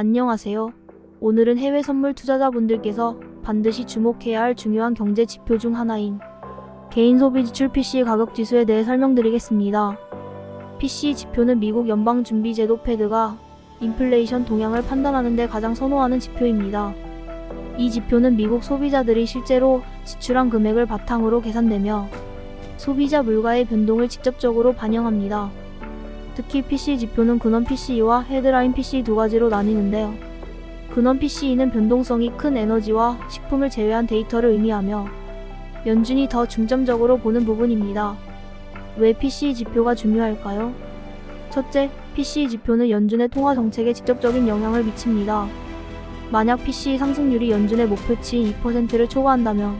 안녕하세요. 오늘은 해외 선물 투자자분들께서 반드시 주목해야 할 중요한 경제 지표 중 하나인 개인 소비 지출 PC 가격 지수에 대해 설명드리겠습니다. PC 지표는 미국 연방준비제도 패드가 인플레이션 동향을 판단하는 데 가장 선호하는 지표입니다. 이 지표는 미국 소비자들이 실제로 지출한 금액을 바탕으로 계산되며 소비자 물가의 변동을 직접적으로 반영합니다. 특히 PC 지표는 근원 PCE와 헤드라인 PC 두 가지로 나뉘는데요. 근원 PCE는 변동성이 큰 에너지와 식품을 제외한 데이터를 의미하며 연준이 더 중점적으로 보는 부분입니다. 왜 PCE 지표가 중요할까요? 첫째, PCE 지표는 연준의 통화 정책에 직접적인 영향을 미칩니다. 만약 PCE 상승률이 연준의 목표치 2%를 초과한다면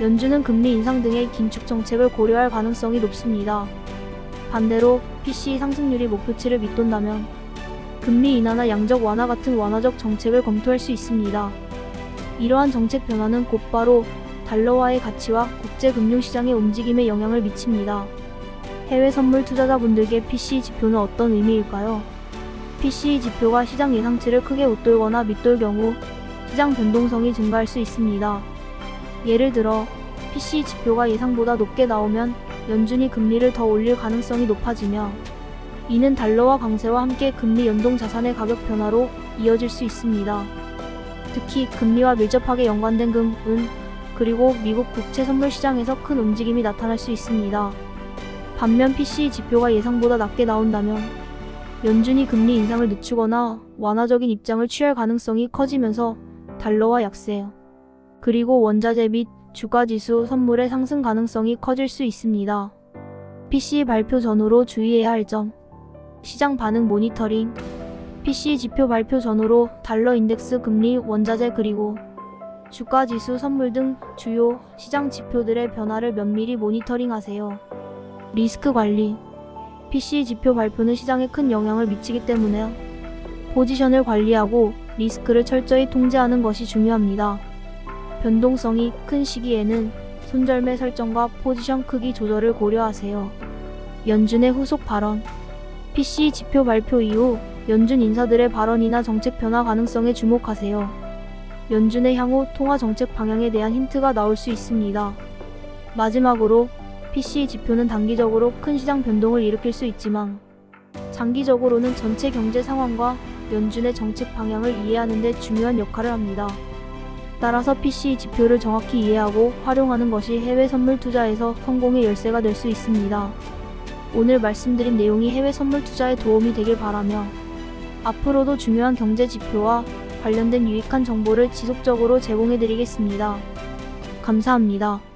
연준은 금리 인상 등의 긴축 정책을 고려할 가능성이 높습니다. 반대로 PCE 상승률이 목표치를 밑돈다면 금리 인하나 양적 완화 같은 완화적 정책을 검토할 수 있습니다. 이러한 정책 변화는 곧바로 달러화의 가치와 국제 금융시장의 움직임에 영향을 미칩니다. 해외 선물 투자자분들께 PCE 지표는 어떤 의미일까요? PCE 지표가 시장 예상치를 크게 웃돌거나 밑돌 경우 시장 변동성이 증가할 수 있습니다. 예를 들어 PC 지표가 예상보다 높게 나오면 연준이 금리를 더 올릴 가능성이 높아지며 이는 달러와 강세와 함께 금리 연동 자산의 가격 변화로 이어질 수 있습니다. 특히 금리와 밀접하게 연관된 금, 은, 그리고 미국 국채 선물 시장에서 큰 움직임이 나타날 수 있습니다. 반면 PC 지표가 예상보다 낮게 나온다면 연준이 금리 인상을 늦추거나 완화적인 입장을 취할 가능성이 커지면서 달러와 약세, 그리고 원자재 및 주가 지수 선물의 상승 가능성이 커질 수 있습니다. PC 발표 전후로 주의해야 할 점. 시장 반응 모니터링. PC 지표 발표 전후로 달러 인덱스 금리, 원자재 그리고 주가 지수 선물 등 주요 시장 지표들의 변화를 면밀히 모니터링하세요. 리스크 관리. PC 지표 발표는 시장에 큰 영향을 미치기 때문에 포지션을 관리하고 리스크를 철저히 통제하는 것이 중요합니다. 변동성이 큰 시기에는 손절매 설정과 포지션 크기 조절을 고려하세요. 연준의 후속 발언 PC 지표 발표 이후 연준 인사들의 발언이나 정책 변화 가능성에 주목하세요. 연준의 향후 통화 정책 방향에 대한 힌트가 나올 수 있습니다. 마지막으로 PC 지표는 단기적으로 큰 시장 변동을 일으킬 수 있지만 장기적으로는 전체 경제 상황과 연준의 정책 방향을 이해하는 데 중요한 역할을 합니다. 따라서 PC 지표를 정확히 이해하고 활용하는 것이 해외 선물 투자에서 성공의 열쇠가 될 수 있습니다. 오늘 말씀드린 내용이 해외 선물 투자에 도움이 되길 바라며 앞으로도 중요한 경제 지표와 관련된 유익한 정보를 지속적으로 제공해 드리겠습니다. 감사합니다.